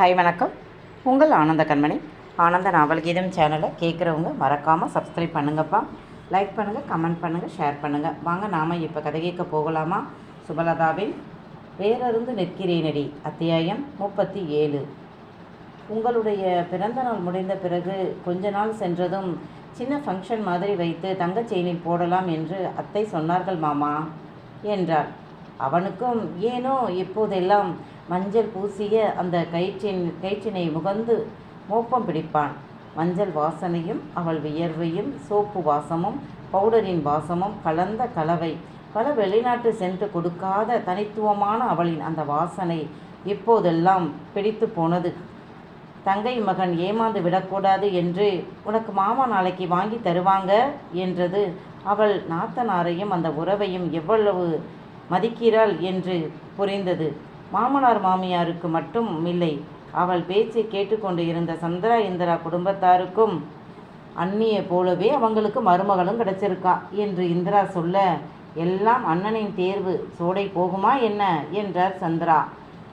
Hi வணக்கம். உங்கள் ஆனந்த கண்மணி. ஆனந்த நாவல் கீதம் சேனலை கேட்குறவங்க மறக்காமல் சப்ஸ்கிரைப் பண்ணுங்கப்பா. லைக் பண்ணுங்கள் கமெண்ட் பண்ணுங்கள் ஷேர் பண்ணுங்கள் வாங்க நாம் இப்போ கதை கேட்க போகலாமா? சுபலதாவின் வேறருந்து நிற்கிறேனடி அத்தியாயம் முப்பத்தி ஏழு. உங்களுடைய பிறந்த நாள் முடிந்த பிறகு கொஞ்ச நாள் சென்றதும் சின்ன ஃபங்க்ஷன் மாதிரி வைத்து தங்கச் செயினில் போடலாம் என்று அத்தை சொன்னார்கள் மாமா என்றார் அவனுக்கும் ஏனோ இப்போதெல்லாம் மஞ்சள் பூசிய அந்த கயிற்றின் கயிற்றினை முகந்து மோப்பம் பிடிப்பான். மஞ்சள் வாசனையும் அவள் வியர்வையும் சோப்பு வாசமும் பவுடரின் வாசமும் கலந்த கலவை. பல வெளிநாட்டு சென்று கொடுக்காத தனித்துவமான அவளின் அந்த வாசனை இப்போதெல்லாம் பிடித்து போனது. தங்கை மகன் ஏமாந்து விடக்கூடாது என்று உனக்கு மாமா நாளைக்கு வாங்கி தருவாங்க? என்றது அவள் நாத்தனாரையும் அந்த உறவையும் எவ்வளவு மதிக்கிறாள் என்று புரிந்தது. மாமனார் மாமியாருக்கு மட்டும் இல்லை அவள் பேச்சை கேட்டுக்கொண்டு இருந்த சந்திரா இந்திரா குடும்பத்தாருக்கும் அண்ணியை போலவே அவங்களுக்கு மருமகளும் கிடைச்சிருக்கா என்று இந்திரா சொல்ல எல்லாம் அண்ணனின் தேர்வு சோடை போகுமா என்ன? என்றார் சந்திரா.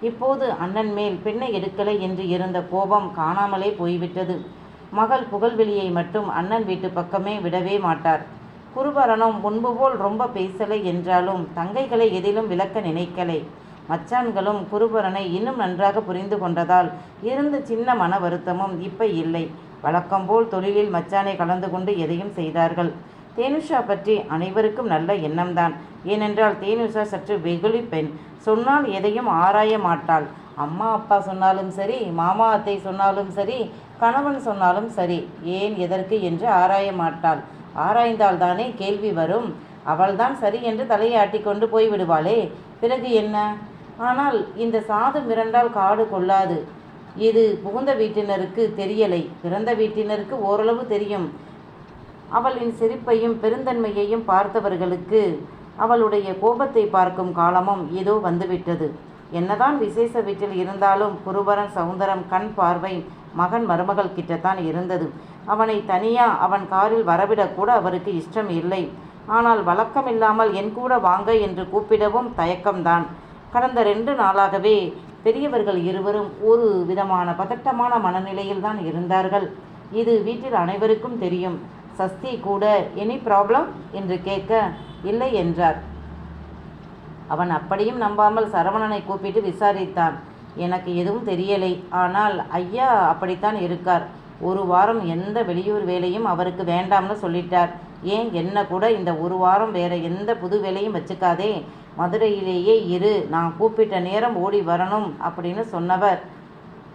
இப்போது அண்ணன் மேல் பெண்ணை எடுக்கலை என்று இருந்த கோபம் காணாமலே போய்விட்டது. மகள் புகழ்வெளியை மட்டும் அண்ணன் வீட்டு பக்கமே விடவே மாட்டார். குருபரனும் முன்பு போல் ரொம்ப பேசலை என்றாலும் தங்கைகளை எதிலும் விளக்க நினைக்கலை. மச்சான்களும் குருபரனை இன்னும் நன்றாக புரிந்து கொண்டதால் இருந்த சின்ன மன வருத்தமும் இப்ப இல்லை. வழக்கம்போல் தொழிலில் மச்சானை கலந்து கொண்டு எதையும் செய்தார்கள். தேனுஷா பற்றி அனைவருக்கும் நல்ல எண்ணம்தான். ஏனென்றால் தேனுஷா சற்று வெகுளி பெண். சொன்னால் எதையும் ஆராய மாட்டாள். அம்மா அப்பா சொன்னாலும் சரி மாமா அத்தை சொன்னாலும் சரி கணவன் சொன்னாலும் சரி ஏன் எதற்கு என்று ஆராய மாட்டாள். ஆராய்ந்தால் தானே கேள்வி வரும். அவள்தான் சரி என்று தலையாட்டி கொண்டு போய்விடுவாளே பிறகு என்ன? ஆனால் இந்த சாது மிரண்டால் காடு கொள்ளாது. இது புகுந்த வீட்டினருக்கு தெரியலை. பிறந்த வீட்டினருக்கு ஓரளவு தெரியும். அவளின் சிரிப்பையும் பெருந்தன்மையையும் பார்த்தவர்களுக்கு அவளுடைய கோபத்தை பார்க்கும் காலமும் ஏதோ வந்துவிட்டது. என்னதான் விசேஷ வீட்டில் இருந்தாலும் குருபரன் சவுந்தரம் கண் பார்வை மகன் மருமகள் கிட்டத்தான் இருந்தது. அவனை தனியா அவன் காரில் வரவிடக்கூட அவருக்கு இஷ்டம் இல்லை. ஆனால் வழக்கமில்லாமல் என் கூட வாங்க என்று கூப்பிடவும் தயக்கம்தான். கடந்த ரெண்டு நாளாகவே பெரியவர்கள் இருவரும் ஒரு விதமான பதட்டமான மனநிலையில் தான் இருந்தார்கள். இது வீட்டில் அனைவருக்கும் தெரியும். சஸ்தி கூட எனி ப்ராப்ளம் என்று கேட்க இல்லை என்றார். அவன் அப்படியும் நம்பாமல் சரவணனை கூப்பிட்டு விசாரித்தான். எனக்கு எதுவும் தெரியலை. ஆனால் ஐயா அப்படித்தான் இருக்கார். ஒரு வாரம் எந்த வெளியூர் வேலையும் அவருக்கு வேண்டாம்னு சொல்லிட்டார். ஏன் என்ன கூட இந்த ஒரு வாரம் வேற எந்த புது வேலையும் வச்சுக்காதே. மதுரையிலேயே இரு நான் கூப்பிட்ட நேரம் ஓடி வரணும் அப்படின்னு சொன்னவர்.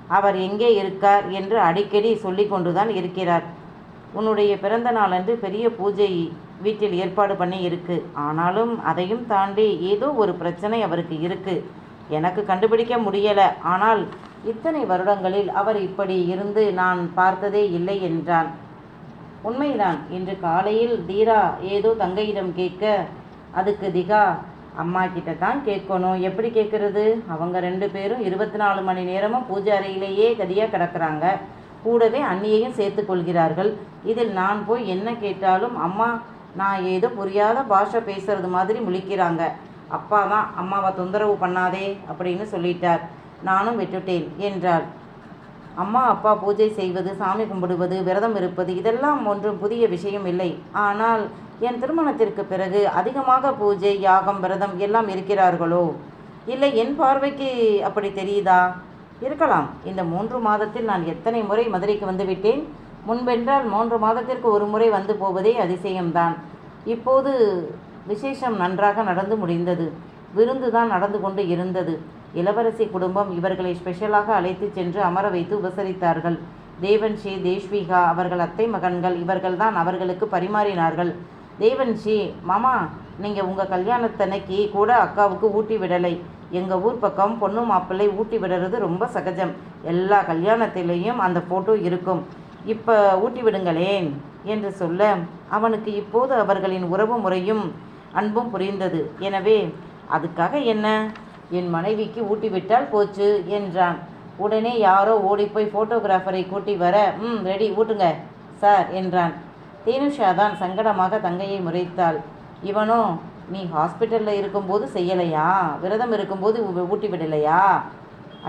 அவர் எங்கே இருக்கார் என்று அடிக்கடி சொல்லி கொண்டுதான் இருக்கிறார். உன்னுடைய பிறந்த நாளன்று பெரிய பூஜை வீட்டில் ஏற்பாடு பண்ணி இருக்கு. ஆனாலும் அதையும் தாண்டி ஏதோ ஒரு பிரச்சனை அவருக்கு இருக்கு. எனக்கு கண்டுபிடிக்க முடியலை. ஆனால் இத்தனை வருடங்களில் அவர் இப்படி இருந்து நான் பார்த்ததே இல்லை என்றான். உண்மைதான் இன்று காலையில் தீரா ஏதோ தங்கையிடம் கேட்க அதுக்கு திகா அம்மா கிட்ட தான் கேட்கணும். எப்படி கேட்குறது? அவங்க ரெண்டு பேரும் இருபத்தி நாலு மணி நேரமும் பூஜை அறையிலேயே கதியாக கிடக்கிறாங்க. கூடவே அண்ணியையும் சேர்த்து கொள்கிறார்கள். இதில் நான் போய் என்ன கேட்டாலும் அம்மா நான் ஏதோ புரியாத பாஷை பேசுறது மாதிரி முழிக்கிறாங்க. அப்பா தான் அம்மாவை தொந்தரவு பண்ணாதே அப்படின்னு சொல்லிட்டார். நானும் விட்டுட்டேன் என்றாள். அம்மா அப்பா பூஜை செய்வது சாமி கும்பிடுவது விரதம் இருப்பது இதெல்லாம் ஒன்றும் புதிய விஷயம் இல்லை. ஆனால் என் திருமணத்திற்கு பிறகு அதிகமாக பூஜை யாகம் விரதம் எல்லாம் இருக்கிறார்களோ? இல்லை என் பார்வைக்கு அப்படி தெரியுதா? இருக்கலாம். இந்த மூன்று மாதத்தில் நான் எத்தனை முறை மதுரைக்கு வந்துவிட்டேன் முன்பென்றால் மூன்று மாதத்திற்கு ஒரு முறை வந்து போவதே அதிசயம்தான். இப்போது விசேஷம் நன்றாக நடந்து முடிந்தது. விருந்து தான் நடந்து கொண்டு இருந்தது. இளவரசி குடும்பம் இவர்களை ஸ்பெஷலாக அழைத்து சென்று அமர வைத்து உபசரித்தார்கள். தேவன்ஷி தேஷ்விகா அவர்கள் அத்தை மகன்கள் இவர்கள்தான் அவர்களுக்கு பரிமாறினார்கள். தேவன்ஷி மாமா நீங்கள் உங்கள் கல்யாணத்தன்னைக்கு கூட அக்காவுக்கு ஊட்டி விடலை. எங்கள் ஊர் பக்கம் பொண்ணு மாப்பிள்ளை ஊட்டி விடுறது ரொம்ப சகஜம். எல்லா கல்யாணத்திலையும் அந்த ஃபோட்டோ இருக்கும். இப்போ ஊட்டி விடுங்களேன் என்று சொல்ல அவனுக்கு இப்போது அவர்களின் உறவு முறையும் அன்பும் புரிந்தது. எனவே அதுக்காக என்ன? என் மனைவிக்கு ஊட்டிவிட்டால் போச்சு என்றான். உடனே யாரோ ஓடிப்போய் ஃபோட்டோகிராஃபரை கூட்டி வர ம் ரெடி ஊட்டுங்க சார் என்றான். தேனுஷா தான் சங்கடமாக தங்கையை முறைத்தாள். இவனோ நீ ஹாஸ்பிட்டலில் இருக்கும்போது செய்யலையா? விரதம் இருக்கும்போது ஊட்டி விடலையா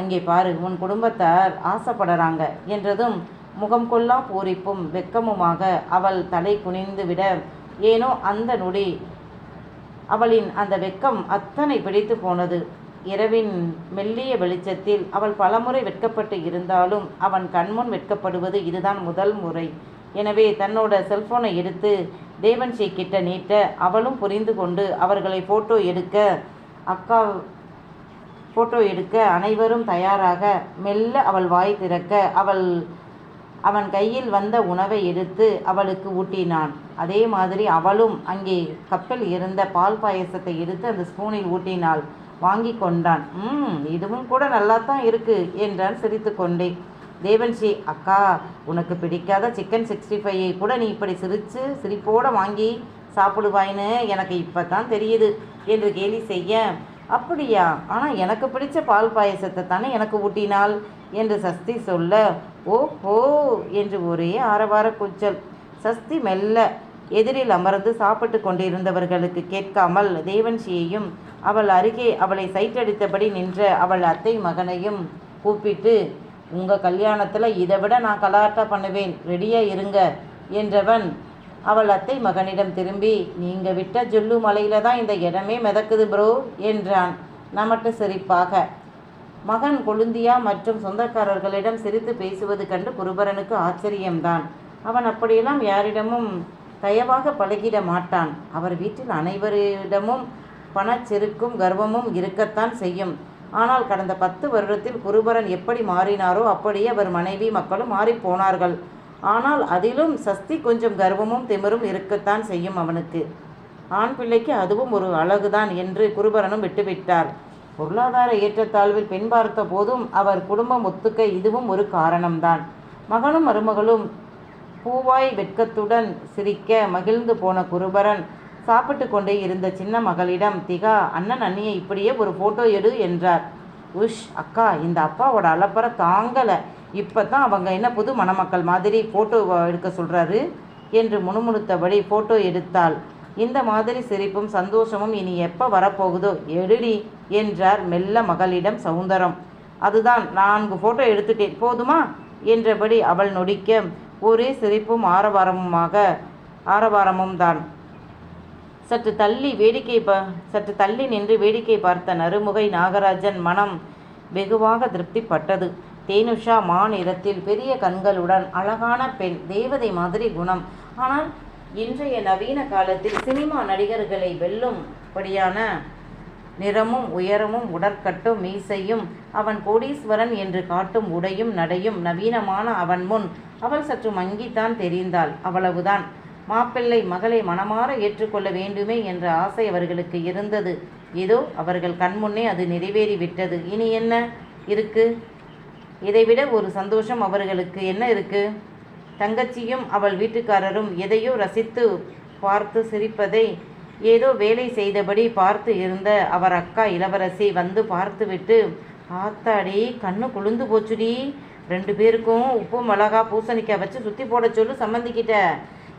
அங்கே பாரு உன் குடும்பத்தார் ஆசைப்படுறாங்க என்றதும் முகம் கொள்ளா பூரிப்பும் வெக்கமுமாக அவள் தலை குனிந்து விட ஏனோ அந்த நொடி. அவளின் அந்த வெக்கம் அத்தனை பிடித்து போனது. இரவின் மெல்லிய வெளிச்சத்தில் அவள் பலமுறை வெட்கப்பட்டு இருந்தாலும் அவன் கண்முன் வெட்கப்படுவது இதுதான் முதல் முறை. எனவே தன்னோட செல்போனை எடுத்து தேவன்ஷி கிட்ட நீட்ட அவளும் புரிந்து கொண்டு அவர்களை ஃபோட்டோ எடுக்க அக்கா ஃபோட்டோ எடுக்க அனைவரும் தயாராக மெல்ல அவள் வாய் திறக்க அவள் அவன் கையில் வந்த உணவை எடுத்து அவளுக்கு ஊட்டினான். அதே மாதிரி அவளும் அங்கே கப்பில் இருந்த பால் பாயசத்தை எடுத்து அந்த ஸ்பூனில் ஊட்டினாள். வாங்கி கொண்டான். ம் இதுவும் கூட நல்லா தான் இருக்கு என்றான் சிரித்து கொண்டே. தேவன்ஷி அக்கா உனக்கு பிடிக்காத சிக்கன் சிக்ஸ்டி ஃபைவை கூட நீ இப்படி சிரித்து சிரிப்போடு வாங்கி சாப்பிடுவாயின்னு எனக்கு இப்போ தான் தெரியுது என்று கேலி செய்ய. அப்படியா? ஆனால் எனக்கு பிடிச்ச பால் பாயசத்தை தானே எனக்கு ஊட்டினாள் என்று சஸ்தி சொல்ல. ஓ ஓ என்று ஒரே ஆரவார கூச்சல். சஸ்தி மெல்ல எதிரில் அமர்ந்து சாப்பிட்டு கொண்டிருந்தவர்களுக்கு கேட்காமல் தேவன்ஷியையும் அவள் அருகே அவளை சைட்டடித்தபடி நின்ற அவள் அத்தை மகனையும் கூப்பிட்டு உங்கள் கல்யாணத்தில் இதை விட நான் கலாட்டா பண்ணுவேன் ரெடியாக இருங்க என்றவன் அவள் அத்தை மகனிடம் திரும்பி நீங்கள் விட்ட ஜொல்லு மலையில் தான் இந்த இடமே மிதக்குது ப்ரோ என்றான் நமட்டு சிரிப்பாக. மகன் கொழுந்தியா மற்றும் சொந்தக்காரர்களிடம் சிரித்து பேசுவது கண்டு குருபரனுக்கு ஆச்சரியம்தான். அவன் அப்படியெல்லாம் யாரிடமும் தயவாக பழகிட மாட்டான். அவர் வீட்டில் அனைவரிடமும் பணச்செருக்கும் கர்வமும் இருக்கத்தான் செய்யும். ஆனால் கடந்த பத்து வருடத்தில் குருபரன் எப்படி மாறினாரோ அப்படியே அவர் மனைவி மக்களும் மாறிப் போனார்கள். ஆனால் அதிலும் சஸ்தி கொஞ்சம் கர்வமும் திமிரும் இருக்கத்தான் செய்யும் அவனுக்கு. ஆண் பிள்ளைக்கு அதுவும் ஒரு அழகுதான் என்று குருபரனும் விட்டுவிட்டார். பொருளாதார ஏற்றத்தாழ்வில் பின்பார்த்த போதும் அவர் குடும்பம் ஒத்துக்க இதுவும் ஒரு காரணம்தான். மகனும் மருமகளும் பூவாய் வெட்கத்துடன் சிரிக்க மகிழ்ந்து போன குருபரன் சாப்பிட்டு கொண்டே இருந்த சின்ன மகளிடம் திகா அண்ணன் அண்ணியை இப்படியே ஒரு ஃபோட்டோ எடு என்றார். உஷ் அக்கா இந்த அப்பாவோட அலப்பறை தாங்கலை. இப்போ தான் அவங்க என்ன புது மணமக்கள் மாதிரி ஃபோட்டோ எடுக்க சொல்கிறாரு என்று முணுமுணுத்தபடி ஃபோட்டோ எடுத்தாள். இந்த மாதிரி சிரிப்பும் சந்தோஷமும் இனி எப்போ வரப்போகுதோ எடுடி என்றார் மெல்ல மகளிடம் சவுந்தரம். அதுதான் நான்கு ஃபோட்டோ எடுத்துட்டேன். போதுமா? என்றபடி அவள் நொடிக்க ஒரே சிரிப்பும் ஆரவாரமுமாக ஆரவாரமும் தான் சற்று தள்ளி வேடிக்கை ப சற்று தள்ளி நின்று வேடிக்கை பார்த்த நறுமுகை நாகராஜன் மனம் வெகுவாக திருப்திப்பட்டது. தேனுஷா மா நிறத்தில் பெரிய கண்களுடன் அழகான பெண் தேவதை மாதிரி குணம். ஆனால் இன்றைய நவீன காலத்தில் சினிமா நடிகர்களை வெல்லும்படியான நிறமும் உயரமும் உடற்கட்டும் மீசையும் அவன் கோடீஸ்வரன் என்று காட்டும் உடையும் நடையும் நவீனமான அவன் முன். அவள் சற்று மங்கித்தான் தெரிந்தாள். அவ்வளவுதான். மாப்பிள்ளை மகளை மனமாற ஏற்றுக்கொள்ள வேண்டுமே என்ற ஆசை அவர்களுக்கு இருந்தது. ஏதோ அவர்கள் கண்முன்னே அது நிறைவேறிவிட்டது. இனி என்ன இருக்கு? இதைவிட ஒரு சந்தோஷம் அவர்களுக்கு என்ன இருக்கு? தங்கச்சியும் அவள் வீட்டுக்காரரும் எதையோ ரசித்து பார்த்து சிரிப்பதை ஏதோ வேலை செய்தபடி பார்த்து இருந்த அவர் அக்கா இளவரசி வந்து பார்த்துவிட்டு ஆத்தாடி கண்ணு குளிந்து போச்சுடி. ரெண்டு பேருக்கும் உப்பு மிளகா பூசணிக்காய் வச்சு சுற்றி போட சொல்லு சம்மந்திக்கிட்ட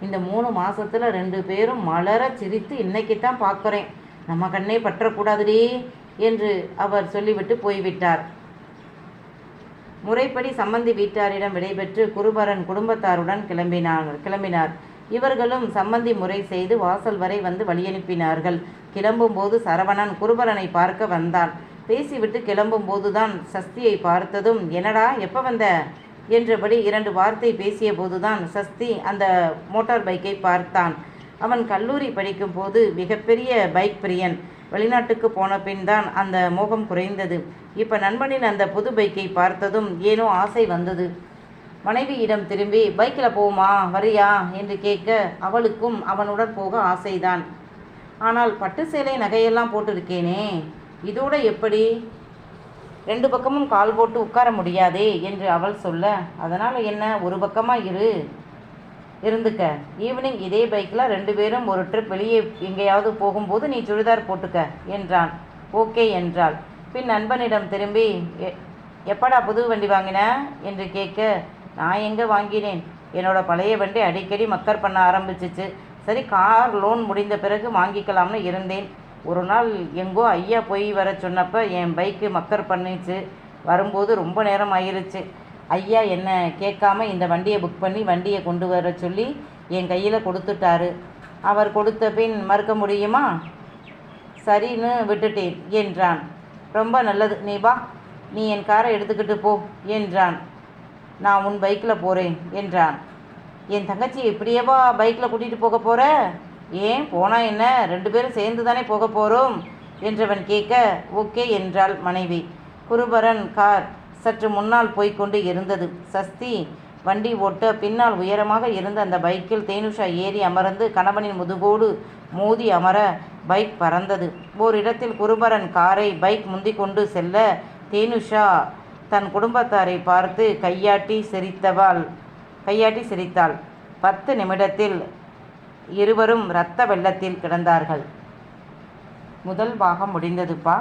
இந்த மூணு மாதத்தில் ரெண்டு பேரும் மலர சிரித்து இன்னைக்கு தான் பார்க்குறேன் நம்ம கண்ணே பற்றக்கூடாதுடி என்று அவர் சொல்லிவிட்டு போய்விட்டார். முறைப்படி சம்மந்தி வீட்டாரிடம் விடைபெற்று குருபரன் குடும்பத்தாருடன் கிளம்பினார். கிளம்பினார். இவர்களும் சம்மந்தி முறை செய்து வாசல் வரை வந்து வழியனுப்பினார்கள். கிளம்பும்போது சரவணன் குருபரனை பார்க்க வந்தான். பேசிவிட்டு கிளம்பும்போதுதான் சஸ்தியை பார்த்ததும் என்னடா எப்போ வந்த? என்றபடி இரண்டு வார்த்தை பேசிய போதுதான் சஸ்தி அந்த மோட்டார் பைக்கை பார்த்தான். அவன் கல்லூரி படிக்கும் போது மிகப்பெரிய பைக் பிரியன். வெளிநாட்டுக்கு போன பின் தான் அந்த மோகம் குறைந்தது. இப்போ நண்பனின் அந்த புது பைக்கை பார்த்ததும் ஏனோ ஆசை வந்தது. மனைவியிடம் திரும்பி பைக்கில் போமா வரியா? என்று கேட்க அவளுக்கும் அவனுடன் போக ஆசைதான். ஆனால் பட்டு சேலை நகையெல்லாம் போட்டிருக்கேனே இதோட எப்படி? ரெண்டு பக்கமும் கால் போட்டு உட்கார முடியாதே என்று அவள் சொல்ல அதனால் என்ன? ஒரு பக்கமாக இரு. இருந்துக்க ஈவினிங் இதே பைக்கில் ரெண்டு பேரும் ஒரு ட்ரிப் வெளியே எங்கேயாவது போகும்போது நீ சுடிதார் போட்டுக்க என்றான். ஓகே என்றாள். பின் நண்பனிடம் திரும்பி "எ- எப்படா புது வண்டி வாங்கின? என்று கேட்க நான் எங்கே வாங்கினேன்? என்னோடய பழைய வண்டி அடிக்கடி மக்கர் பண்ண ஆரம்பிச்சிச்சு. சரி கார் லோன் முடிந்த பிறகு வாங்கிக்கலாம்னு இருந்தேன். ஒரு நாள் எங்கோ ஐயா போய் வர சொன்னப்போ என் பைக்கு மக்கர் பண்ணிச்சு. வரும்போது ரொம்ப நேரம் ஆயிருச்சு. ஐயா என்ன கேட்காம இந்த வண்டியை புக் பண்ணி வண்டியை கொண்டு வர சொல்லி என் கையில் கொடுத்துட்டாரு. அவர் கொடுத்த பின் மறுக்க முடியுமா? சரின்னு விட்டுட்டேன் என்றான். ரொம்ப நல்லது. நீ வா. நீ என் காரை எடுத்துக்கிட்டு போ என்றான். நான் உன் பைக்கில் போகிறேன் என்றான். என் தங்கச்சி இப்படியேவா பைக்கில் கூட்டிகிட்டு போக போகிற ஏன் போனால் என்ன? ரெண்டு பேரும் சேர்ந்து தானே போக போகிறோம் என்றவன் கேட்க ஓகே என்றாள் மனைவி. குருபரன் கார் சற்று முன்னால் போய்க்கொண்டு இருந்தது. சஸ்தி வண்டி ஓட்ட பின்னால் உயரமாக இருந்த அந்த பைக்கில் தேனுஷா ஏறி அமர்ந்து கணவனின் முதுகோடு மோதி அமர பைக் பறந்தது. ஓரிடத்தில் குருபரன் காரை பைக் முந்திக் கொண்டு செல்ல தேனுஷா தன் குடும்பத்தாரை பார்த்து கையாட்டி சிரித்தவாள். கையாட்டி சிரித்தாள். பத்து நிமிடத்தில் இருவரும் இரத்த வெள்ளத்தில் கிடந்தார்கள். முதல் பாகம் முடிந்ததுப்பா.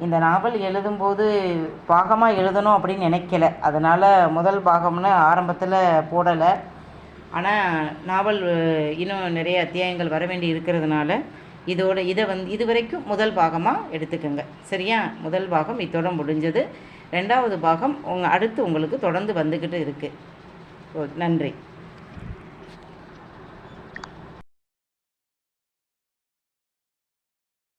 இந்த நாவல் எழுதும்போது பாகமாக எழுதணும் அப்படின்னு நினைக்கல. அதனால் முதல் பாகம்னு ஆரம்பத்தில் போடலை. ஆனால் நாவல் இன்னும் நிறைய அத்தியாயங்கள் வர வேண்டி இருக்கிறதுனால இதோட இதை வந்து இது வரைக்கும் முதல் பாகமாக எடுத்துக்கோங்க. சரியா? முதல் பாகம் இத்தோட முடிஞ்சது. ரெண்டாவது பாகம் உங்கள் அடுத்து உங்களுக்கு தொடர்ந்து வந்துக்கிட்டு இருக்குது ஓ நன்றி.